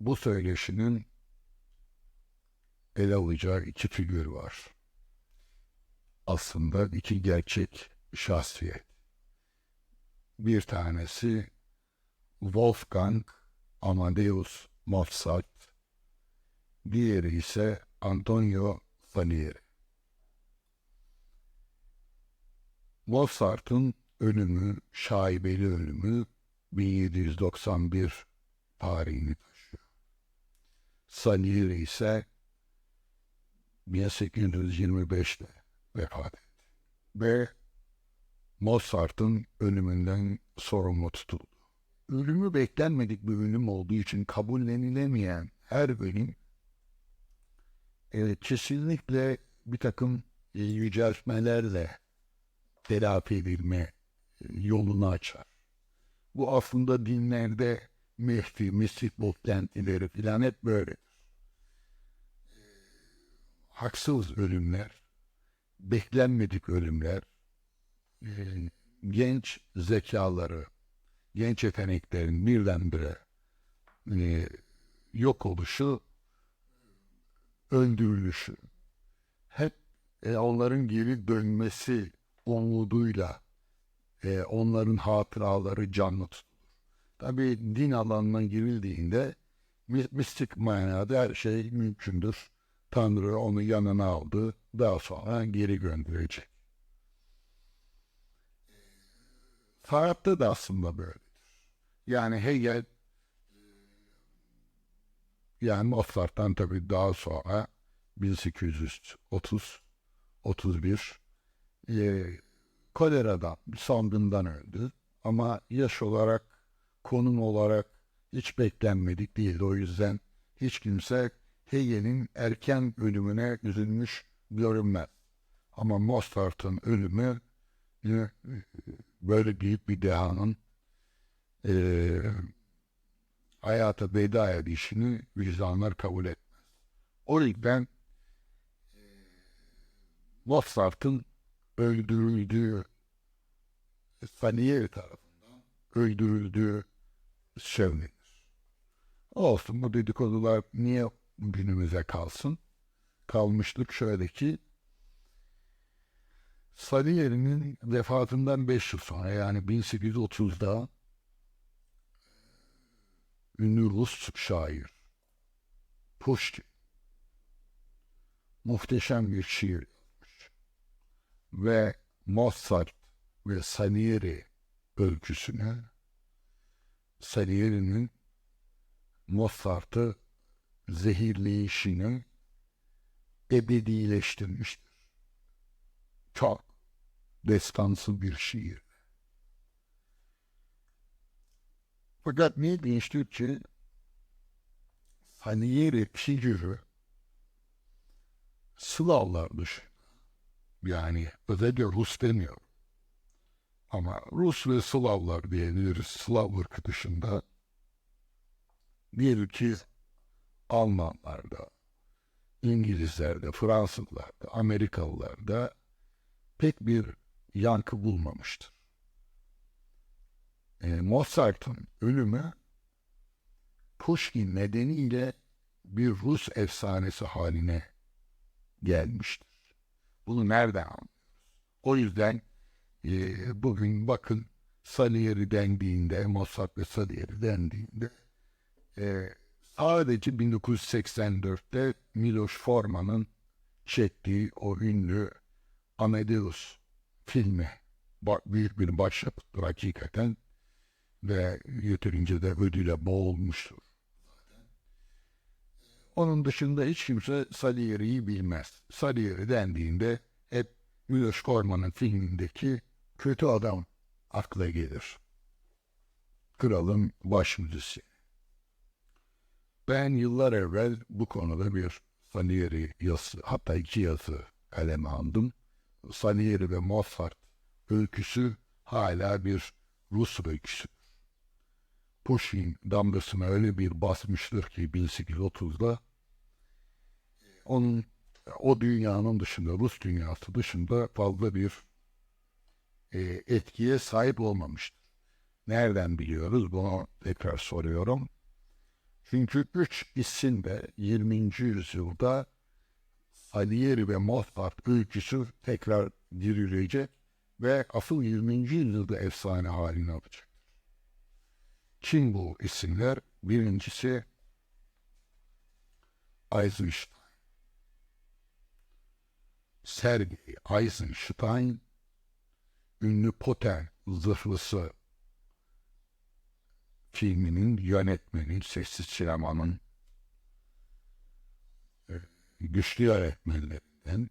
Bu söyleşinin ele alacağı iki figür var. Aslında iki gerçek şahsiyet. Bir tanesi Wolfgang Amadeus Mozart, diğeri ise Antonio Salieri. Mozart'ın ölümü, şaibeli ölümü 1791 tarihini taşıyor. Salieri ise 1825'te vefat etti. Ve Mozart'ın ölümünden sorumlu tutuldu. Ölümü beklenmedik bir ölüm olduğu için kabullenilemeyen her ölüm e, kesinlikle bir takım e, yüceltmelerle telafi edilme e, yolunu açar. Bu aslında dinlerde Mehdi, Mesih beklentileri filan hep böyledir. E, haksız ölümler, beklenmedik ölümler, genç zekaları, genç yeteneklerin birdenbire e, yok oluşu, öldürülüşü, hep e, onların geri dönmesi umuduyla e, onların hatıraları canlı tutulur. Tabi din alanına girildiğinde mi- mistik manada her şey mümkündür. Tanrı onu yanına aldı, daha sonra geri gönderecek. Hayatta da aslında böyledir. Yani Hegel yani Mozart'tan tabii daha sonra 1830 31 e, koleradan, salgından öldü. Ama yaş olarak, konum olarak hiç beklenmedik değildi. O yüzden hiç kimse Hegel'in erken ölümüne üzülmüş görünmez. Ama Mozart'ın ölümü e, böyle büyük bir dehanın e, hayata veda edişini vicdanlar kabul etmez. O yüzden e, Mozart'ın öldürüldüğü Salieri tarafından öldürüldüğü söylenir. Olsun bu dedikodular niye günümüze kalsın? Kalmışlık şöyle ki Salieri'nin vefatından 5 yıl sonra yani 1830'da ünlü Rus şair Pushkin muhteşem bir şiir yazmış. Ve Mozart ve Salieri öyküsüne Salieri'nin Mozart'ı zehirleyişini ebedileştirmiştir. Çok destansı bir şiir. Fakat ne ilginçtir ki Salieri figürü Slavlar dışında yani özellikle Rus demiyor. Ama Rus ve Slavlar diyebiliriz. Slav ırkı dışında diyelim ki Almanlarda, İngilizlerde, Fransızlarda, Amerikalılarda pek bir yankı bulmamıştır. E, Mozart'ın ölümü Pushkin nedeniyle bir Rus efsanesi haline gelmiştir. Bunu nereden anlıyoruz? O yüzden e, bugün bakın Salieri dendiğinde, Mozart ve Salieri dendiğinde e, sadece 1984'te Miloš Forman'ın çektiği o ünlü Amadeus filmi büyük bir başyapıttır hakikaten ve yeterince de ödüle boğulmuştur. Onun dışında hiç kimse Salieri'yi bilmez. Salieri dendiğinde hep Miloš Forman'ın filmindeki kötü adam akla gelir. Kralın baş müzisyeni. Ben yıllar evvel bu konuda bir Salieri yazısı, hatta iki yazı kaleme aldım. Salieri ve Mozart öyküsü hala bir Rus öyküsü. Pushkin damgasını öyle bir basmıştır ki 1830'da onun o dünyanın dışında, Rus dünyası dışında fazla bir e, etkiye sahip olmamıştır. Nereden biliyoruz? Bunu tekrar soruyorum. Çünkü üç isim de 20. yüzyılda Salieri ve Mozart öyküsü tekrar dirilecek ve asıl 20. yüzyılda efsane halini alacak. Kim bu isimler? Birincisi Eisenstein. Sergei Eisenstein ünlü Poten zırhlısı filminin yönetmeni, sessiz sinemanın e, güçlü öğretmenlerinden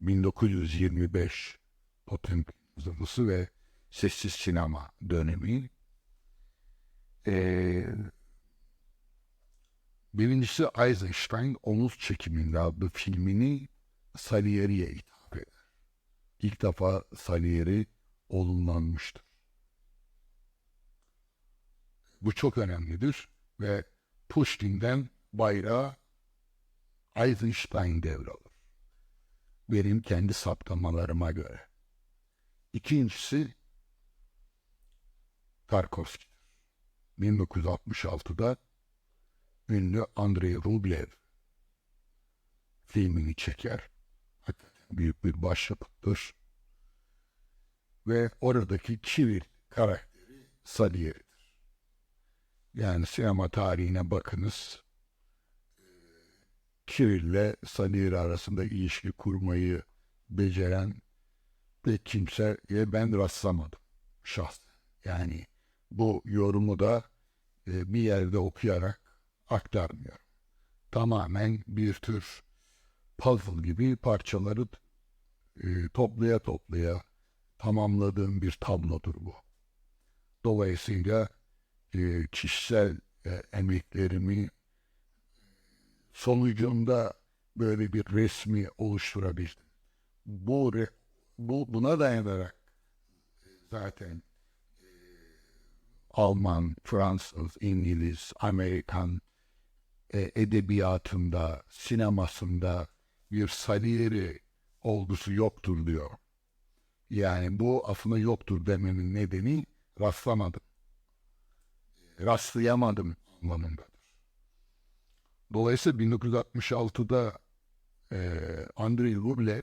1925 Poten zırhlısı ve sessiz sinema dönemi e, birincisi Eisenstein Omuz Çekiminde adlı filmini Salieri'ye ithaf eder. İlk defa Salieri olumlanmıştır. Bu çok önemlidir ve Pushkin'den bayrağı Eisenstein devralır. Benim kendi saptamalarıma göre. İkincisi Tarkovski'dir. 1966'da ünlü Andrei Rublev filmini çeker. Hakikaten büyük bir başyapıttır. Ve oradaki Kirill karakteri Salieri'dir. Yani sinema tarihine bakınız. Kirill'le Salieri arasında ilişki kurmayı beceren pek kimseye ben rastlamadım şahsen. Yani bu yorumu da e, bir yerde okuyarak aktarmıyorum. Tamamen bir tür puzzle gibi parçaları e, toplaya toplaya tamamladığım bir tablodur bu. Dolayısıyla e, kişisel e, emeklerimi sonucunda böyle bir resmi oluşturabildim. Bu, bu buna dayanarak zaten Alman, Fransız, İngiliz, Amerikan e, edebiyatında, sinemasında bir Salieri olgusu yoktur diyor. Yani bu aslında yoktur demenin nedeni rastlamadım. Rastlayamadım anlamındadır. Dolayısıyla 1966'da e, Andrei Rublev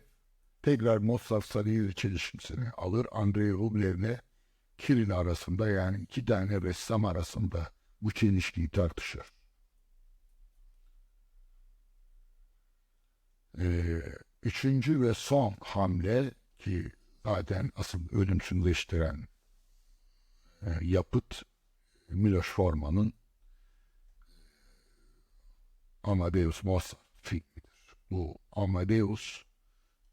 tekrar Mozart Salieri çelişkisini alır. Andrei Rublev'le Kirill arasında yani iki tane ressam arasında bu çelişkiyi tartışır. Ee, üçüncü ve son hamle ki zaten asıl ölümsüzleştiren e, yapıt Miloš Forman'ın Amadeus Mozart filmidir. Bu Amadeus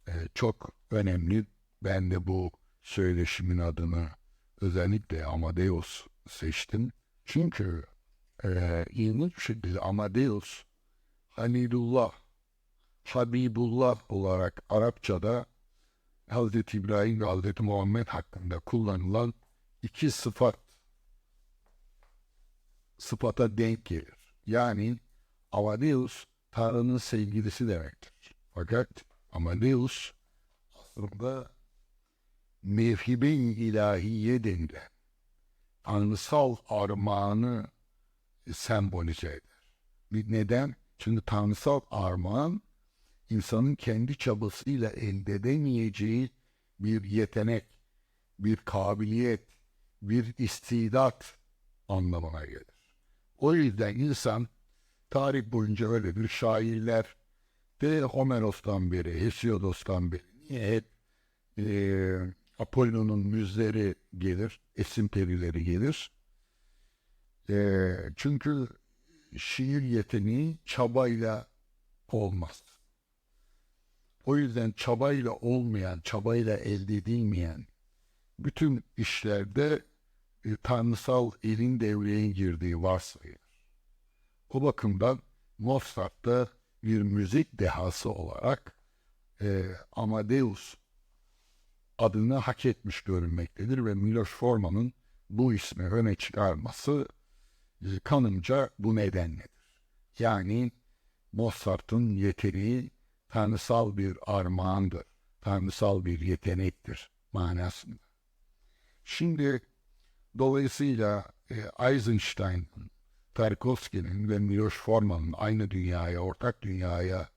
e, çok önemli. Ben de bu söyleşimin adını özellikle Amadeus seçtim. Çünkü e, ilginç bir şekilde Amadeus Halilullah, Habibullah olarak Arapçada Hz. İbrahim ve Hz. Muhammed hakkında kullanılan iki sıfat sıfata denk gelir. Yani Amadeus Tanrı'nın sevgilisi demektir. Fakat Amadeus aslında mevhibe ilahiye denilen tanrısal armağanı sembolize eder. Neden? Çünkü tanrısal armağan insanın kendi çabasıyla elde edemeyeceği bir yetenek, bir kabiliyet, bir istidat anlamına gelir. O yüzden insan tarih boyunca öyle bir şairler de Homeros'tan beri, Hesiodos'tan beri niye hep e, Apollon'un müzleri gelir, esim perileri gelir. E, çünkü şiir yeteneği çabayla olmaz. O yüzden çabayla olmayan, çabayla elde edilmeyen bütün işlerde e, tanrısal elin devreye girdiği varsayılır. O bakımdan Mozart da bir müzik dehası olarak e, Amadeus adını hak etmiş görünmektedir ve Miloš Forman'ın bu ismi öne çıkarması e, kanımca bu nedenledir. Yani Mozart'ın yeteneği tanrısal bir armağandır, tanrısal bir yetenektir manasında. Şimdi dolayısıyla e, Eisenstein'ın, Tarkovski'nin ve Miloš Forman'ın aynı dünyaya, ortak dünyaya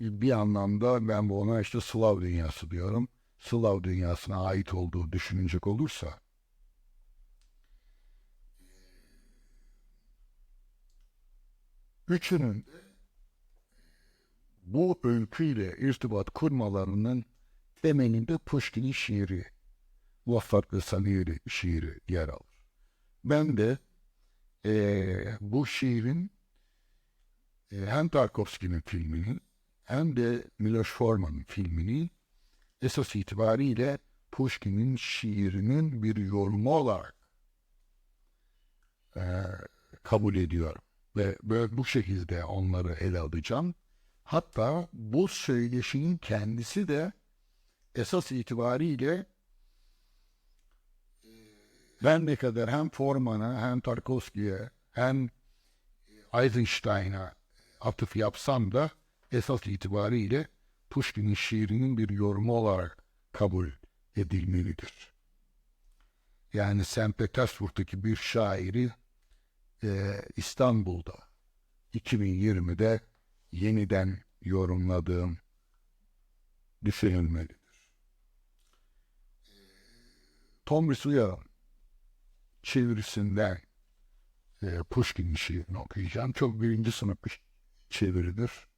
bir anlamda ben bu ona işte Slav dünyası diyorum. Slav dünyasına ait olduğu düşünecek olursa üçünün bu öyküyle irtibat kurmalarının temelinde Pushkin'in şiiri, Vaffat ve Salieri şiiri yer alır. Ben de eee, bu şiirin e, hem Tarkovski'nin filminin hem de Miloš Forman'ın filmini esas itibariyle Pushkin'in şiirinin bir yorumu olarak eee, kabul ediyorum. Ve böyle bu şekilde onları ele alacağım. Hatta bu söyleşinin kendisi de esas itibariyle ben ne kadar hem Forman'a hem Tarkovski'ye hem Eisenstein'a atıf yapsam da esas itibariyle Pushkin'in şiirinin bir yorumu olarak kabul edilmelidir. Yani St. Petersburg'daki bir şairi e, İstanbul'da 2020'de yeniden yorumladığım düşünülmelidir. Tom Risuya'nın çevirisinden e, Pushkin'in şiirini okuyacağım. Çok birinci sınıf bir çeviridir.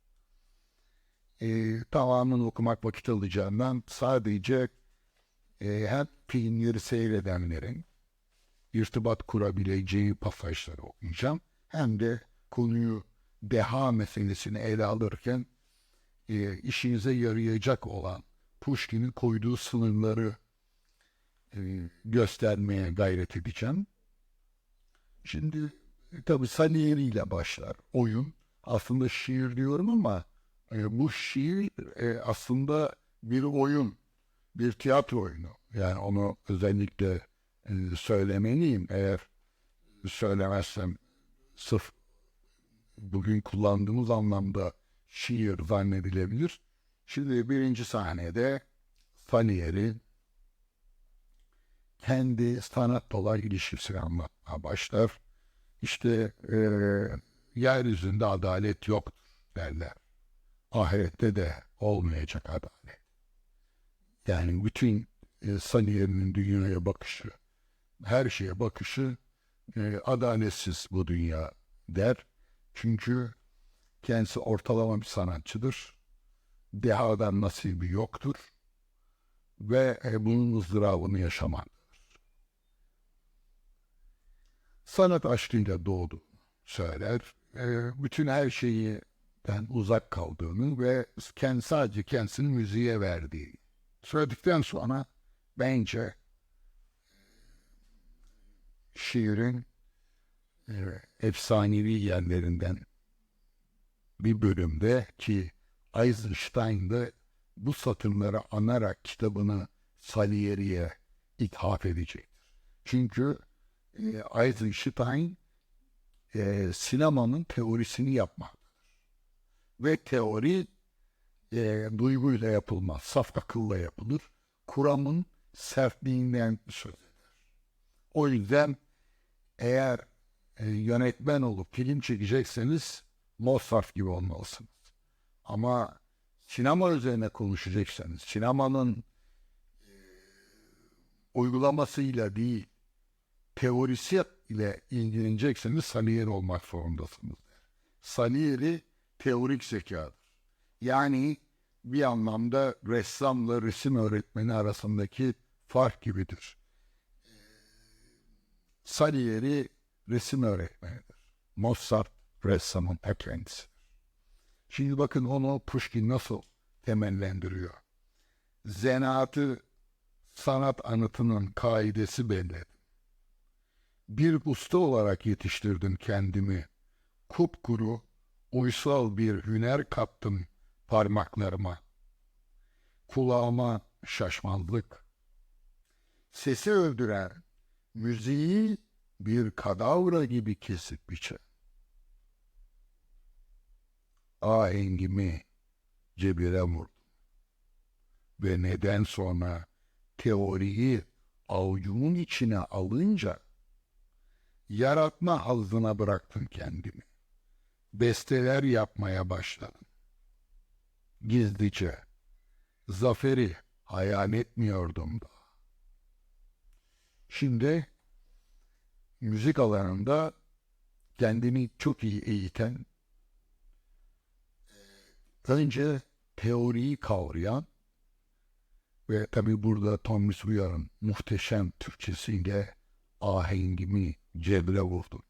E, tamamını okumak vakit alacağından sadece e, hem filmleri seyredenlerin irtibat kurabileceği pasajları okuyacağım. Hem de konuyu deha meselesini ele alırken e, işinize yarayacak olan Pushkin'in koyduğu sınırları e, göstermeye gayret edeceğim. Şimdi e, tabii Salieri ile başlar oyun. Aslında şiir diyorum ama e, bu şiir e, aslında bir oyun, bir tiyatro oyunu. Yani onu özellikle e, söylemeliyim. Eğer söylemezsem sırf bugün kullandığımız anlamda şiir zannedilebilir. Şimdi birinci sahnede Salieri kendi sanatla olan ilişkisini anlatmaya başlar. İşte e, yeryüzünde adalet yoktur derler. Ahirette de olmayacak adalet. Yani bütün e, Salieri'nin dünyaya bakışı, her şeye bakışı e, adaletsiz bu dünya der. Çünkü kendisi ortalama bir sanatçıdır. Dehadan nasibi yoktur. Ve e, bunun ızdırabını yaşamaktadır. Sanat aşkıyla doğdu söyler. E, bütün her şeyden uzak kaldığını ve kendi, sadece kendisini müziğe verdiği söyledikten sonra bence şiirin e, efsanevi yerlerinden bir bölümde ki Eisenstein de bu satırları anarak kitabını Salieri'ye ithaf edecektir. Çünkü e, Eisenstein e, sinemanın teorisini yapmaktadır. Ve teori e, duyguyla yapılmaz, saf akılla yapılır. Kuramın sertliğinden söz eder. O yüzden eğer e, yönetmen olup film çekecekseniz Mozart gibi olmalısınız. Ama sinema üzerine konuşacaksanız, sinemanın e, uygulamasıyla değil, teorisi ile ilgilenecekseniz Salieri olmak zorundasınız. Salieri teorik zekadır. Yani bir anlamda ressamla resim öğretmeni arasındaki fark gibidir. Salieri resim öğretmenidir. Mozart ressamın ta. Şimdi bakın onu Pushkin nasıl temellendiriyor. Zanaatı sanat anıtının kaidesi belli. Bir usta olarak yetiştirdim kendimi. Kupkuru, uysal bir hüner kattım parmaklarıma. Kulağıma şaşmazlık. Sesi öldüren müziği bir kadavra gibi kesip biçer. Ahengimi cebire vurdum. Ve neden sonra teoriyi avucumun içine alınca yaratma hazzına bıraktım kendimi. Besteler yapmaya başladım. Gizlice. Zaferi hayal etmiyordum da. Şimdi müzik alanında kendini çok iyi eğiten, önce teoriyi kavrayan ve tabi burada Thomas Uyar'ın muhteşem Türkçesiyle ahengimi cebre vurdu.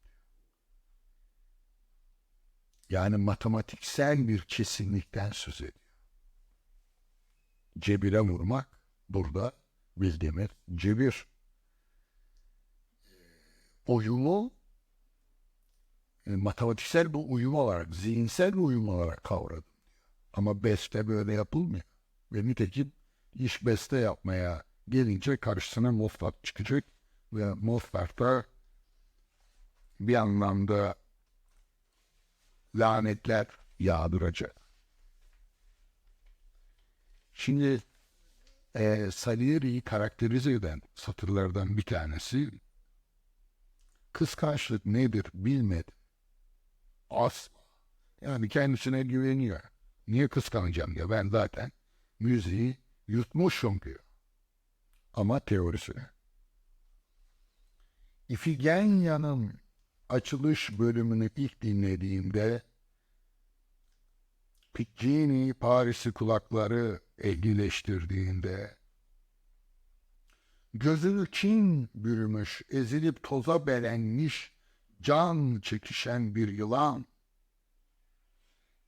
Yani matematiksel bir kesinlikten söz ediyor. Cebire vurmak burada bildiğimiz cebir. Uyumu e, matematiksel bir uyum olarak, zihinsel bir uyum olarak kavradım. Ama beste böyle yapılmıyor. Ve nitekim iş beste yapmaya gelince karşısına Mozart çıkacak ve Mozart da bir anlamda lanetler yağdıracak. Şimdi e, Salieri'yi karakterize eden satırlardan bir tanesi kıskançlık nedir bilmedi. Asla. Yani kendisine güveniyor. Niye kıskanacağım diyor. Ben zaten müziği yutmuşum diyor. Ama teorisine. İfigenya'nın açılış bölümünü ilk dinlediğimde Piccini Paris'i kulakları ehlileştirdiğinde gözünü kin bürümüş, ezilip toza belenmiş, can çekişen bir yılan.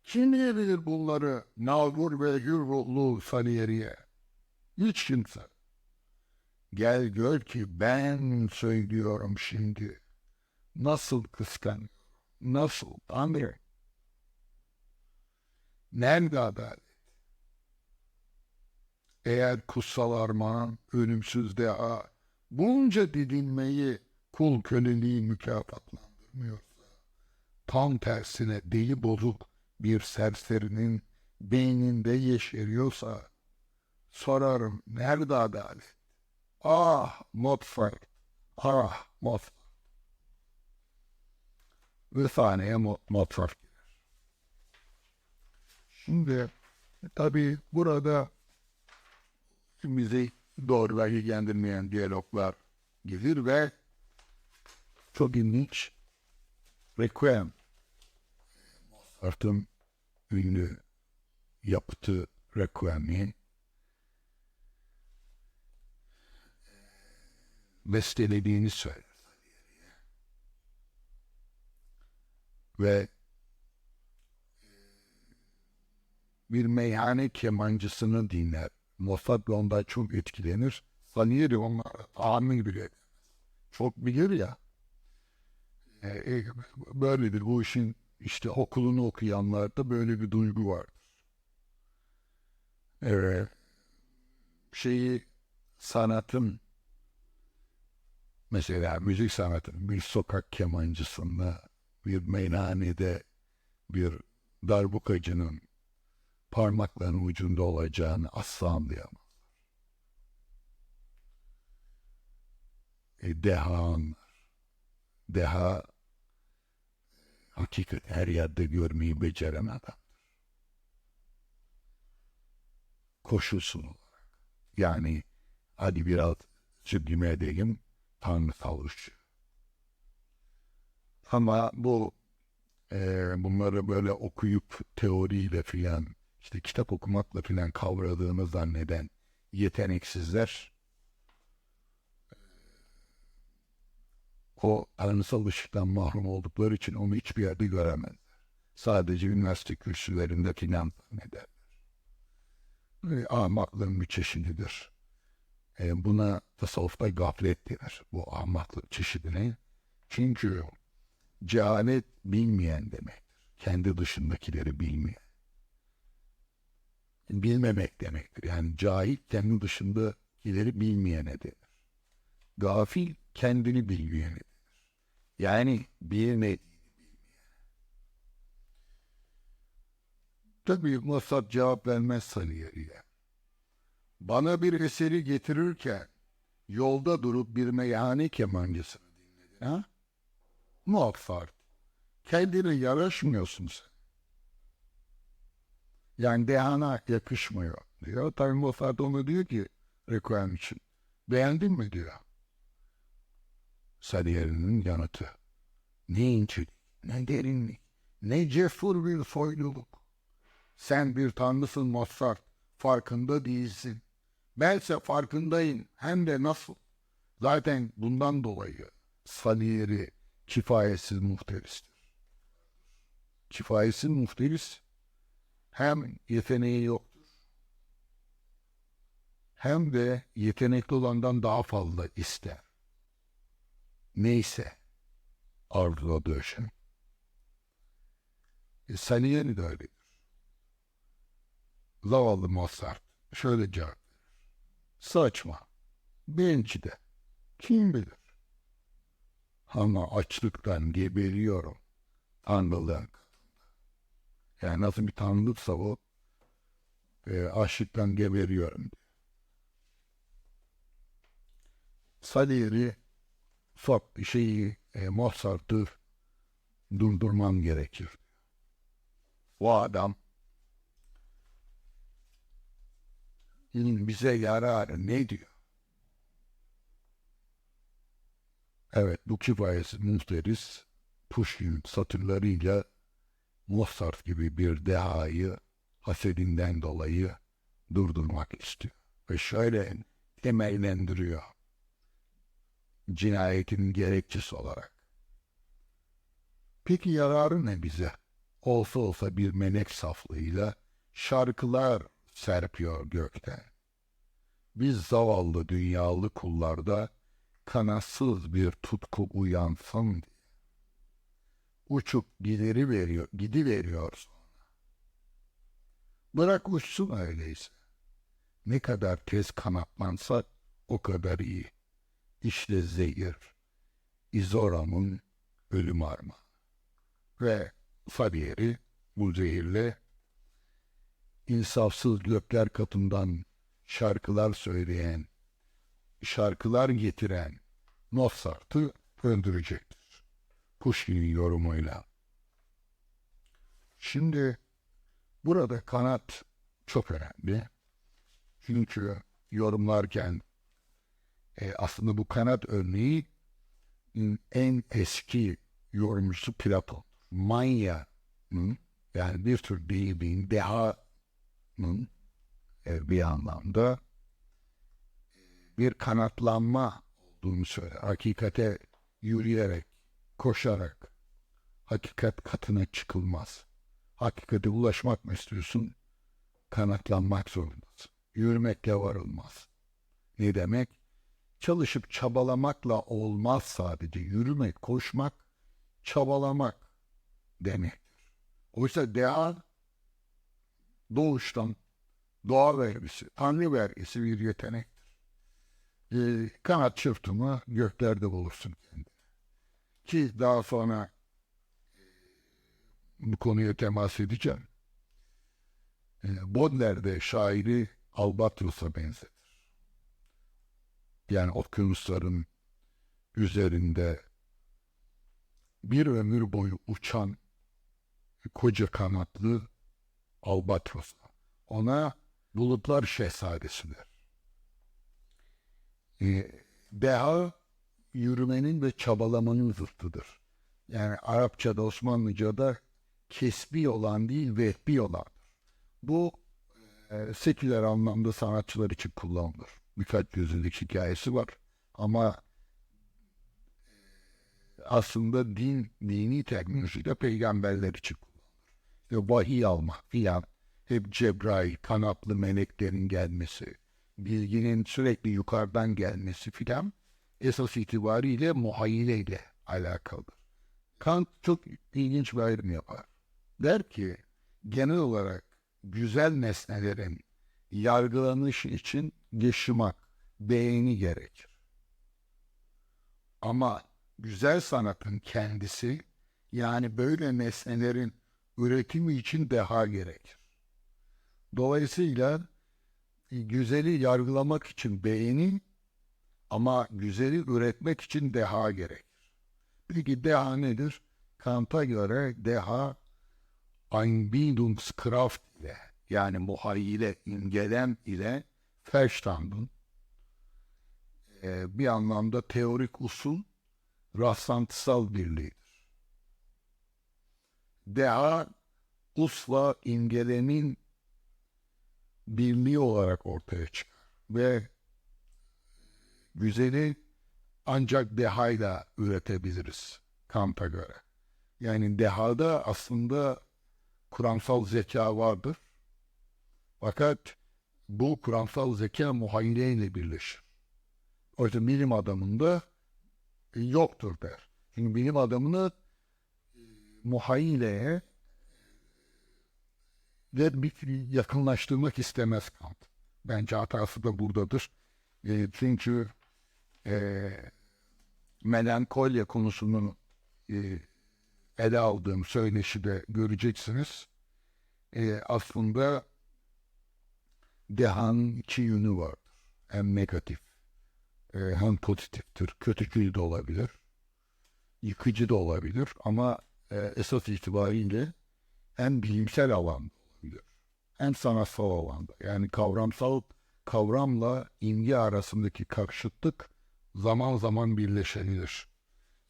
Kim diyebilir bunları nalgur ve hür ruhlu Salieri'ye? Hiç kimse. Gel gör ki ben söylüyorum şimdi. Nasıl kıskan, nasıl anlıyor? Nerede adalet? Eğer kutsal armağan, ölümsüz deha, bunca didinmeyi, kul köleliği mükafatlandırmıyorsa, tam tersine deli bozuk bir serserinin beyninde yeşeriyorsa, sorarım nerede adalet? Ah Mozart, ah Mozart. Ve sahneye Mo- Mozart girer. Şimdi tabi burada bizi doğrudan ilgilendirmeyen diyaloglar gelir ve çok ilginç Requiem Mozart'ın ünlü yapıtı Requiem'i bestelediğini söyler. Ve bir meyhane kemancısını dinler. Mozart ondan çok etkilenir. Salieri onlara tahmin bile. Çok bilir ya. E, e, böyledir bu işin işte okulunu okuyanlarda böyle bir duygu vardır. Evet. Şeyi sanatın mesela müzik sanatının bir sokak kemancısında bir meyhanede bir darbukacının parmaklarının ucunda olacağını asla anlayamaz. E, deha anlar. Deha hakikat her yerde görmeyi beceren adamdır. Koşulsun olarak. Yani hadi biraz süblime edeyim tanrısal ışığı. Ama bu e, bunları böyle okuyup teoriyle filan işte kitap okumakla filan kavradığını zanneden yeteneksizler o tanrısal ışıktan mahrum oldukları için onu hiçbir yerde göremezler. Sadece üniversite kürsülerinde filan zannederler. E, ahmaklığın bir çeşididir. E, buna tasavvufta gaflet denir. Bu ahmaklık çeşidine. Çünkü cehalet bilmeyen demektir. Kendi dışındakileri bilmeyen. Bilmemek demektir. Yani cahil kendi dışındakileri bilmeyene denir. Gafil kendini bilmeyeni denir. Yani bilmediğini bilmeyene. Tabii Mossad cevap vermez Salieri'ye. Bana bir eseri getirirken yolda durup bir meyhane kemancısını dinledin ha? Muvaffak. Kendine yaraşmıyorsun sen. Yani dehana yakışmıyor diyor. Tabii Mossad onu diyor ki Requiem için. Beğendin mi diyor. Salieri'nin yanıtı. Ne incelik, ne derinlik, ne cesur bir soyluluk. Sen bir tanrısın Mozart, farkında değilsin. Bense farkındayım, hem de nasıl. Zaten bundan dolayı Salieri kifayetsiz muhteristir. Kifayetsiz muhteris hem yeteneği yoktur, hem de yetenekli olandan daha fazla ister. Neyse arzuladığı şey. E, Salieri de öyledir. Zavallı Mozart şöyle cevap verir. Saçma. Benci de. Kim bilir? Ama açlıktan geberiyorum. Tanrılığın. Yani nasıl bir tanrılıksa o e, açlıktan geberiyorum. Salieri Fok şeyi e, Mozart'ı durdurmam gerekir. O adam bize yararı ne diyor? Evet, bu kifayesi muhteris Pushkin satırlarıyla Mozart gibi bir dehayı hasedinden dolayı durdurmak istiyor. Ve şöyle temellendiriyor cinayetin gerekçesi olarak. Peki yararı ne bize? Olsa olsa bir melek saflığıyla şarkılar serpiyor gökten. Biz zavallı dünyalı kullarda kanatsız bir tutku uyansın diye. Uçup gideri veriyor, gidi veriyor sonra. Bırak uçsun öyleyse. Ne kadar tez kanatlansa o kadar iyi. İşte zehir, İzoram'ın ölüm armağanı. Ve Fabiyeri bu zehirle insafsız gökler katından şarkılar söyleyen, şarkılar getiren Mozart'ı öldürecektir. Pushkin'in yorumuyla. Şimdi burada kanat çok önemli. Çünkü yorumlarken e, aslında bu kanat örneği en eski yorumcusu Platon. Manya'nın yani bir tür deyimin, dehanın e, bir anlamda bir kanatlanma olduğunu söyler. Hakikate yürüyerek, koşarak hakikat katına çıkılmaz. Hakikate ulaşmak mı istiyorsun? Kanatlanmak zorundasın. Yürümekle varılmaz. Ne demek? çalışıp çabalamakla olmaz sadece. Yürümek, koşmak, çabalamak demektir. Oysa deha doğuştan doğa vergisi, tanrı vergisi bir yetenektir. Ee, kanat çırptımı göklerde bulursun kendini. Ki daha sonra e, bu konuya temas edeceğim. E, Baudelaire şairi Albatros'a benzer yani okyanusların üzerinde bir ömür boyu uçan koca kanatlı albatros. Ona bulutlar şehzadesi. E, deha yürümenin ve çabalamanın zıttıdır. Yani Arapçada, Osmanlıca'da kesbi olan değil, vehbi olan. Bu e, seküler anlamda sanatçılar için kullanılır birkaç gözlük hikayesi var. Ama e, aslında din, dini terminolojide peygamberler için kullanılır. İşte vahiy almak filan, hep Cebrail, kanatlı meleklerin gelmesi, bilginin sürekli yukarıdan gelmesi filan, esas itibariyle muhayyile ile alakalıdır. Kant çok ilginç bir ayrım yapar. Der ki, genel olarak güzel nesnelerin yargılanış için yaşamak, beğeni gerekir. Ama güzel sanatın kendisi yani böyle nesnelerin üretimi için deha gerekir. Dolayısıyla güzeli yargılamak için beğeni ama güzeli üretmek için deha gerekir. Peki deha nedir? Kant'a göre deha Einbildungskraft ile yani muhayyile, imgelem ile Verstand'ın e, bir anlamda teorik usul rastlantısal birliğidir. Deha usla imgelemin birliği olarak ortaya çıkar ve güzeli ancak dehayla üretebiliriz Kant'a göre. Yani dehada aslında kuramsal zeka vardır. Fakat bu kuramsal zeka muhayyileyle birleşir. Oysa bilim adamında e, yoktur der. Çünkü bilim adamını e, muhayyileye ve bir yakınlaştırmak istemez Kant. Bence hatası da buradadır. E, çünkü e, melankolya konusunu e, ele aldığım söyleşide göreceksiniz. E, aslında dehanın iki yönü vardır. Hem negatif e, hem pozitiftir. Kötücül de olabilir. Yıkıcı da olabilir. Ama e, esas itibariyle hem bilimsel alanda Hem sanatsal alanda. Yani kavramsal kavramla imge arasındaki karşıtlık zaman zaman birleşebilir.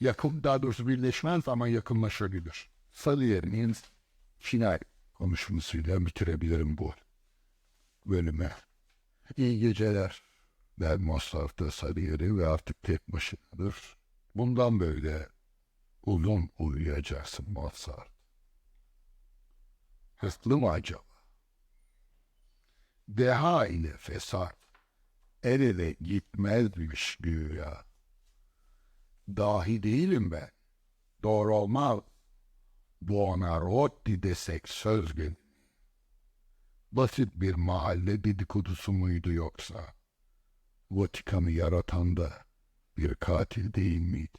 Yakın, daha doğrusu birleşmez ama yakınlaşabilir. Sarıyer'in final konuşmasıyla bitirebilirim bu bölümü. İyi geceler. Ben Mostarf'ta Sarıyer'i ve artık tek başınadır. Bundan böyle uzun uyuyacaksın Mozart. Hızlı mı acaba? Deha ile fesat el ele gitmezmiş güya. Dahi değilim ben. Doğru olmaz. Buonarroti desek söz. Basit bir mahalle dedikodusu muydu yoksa? Vatikan'ı yaratan da bir katil değil miydi?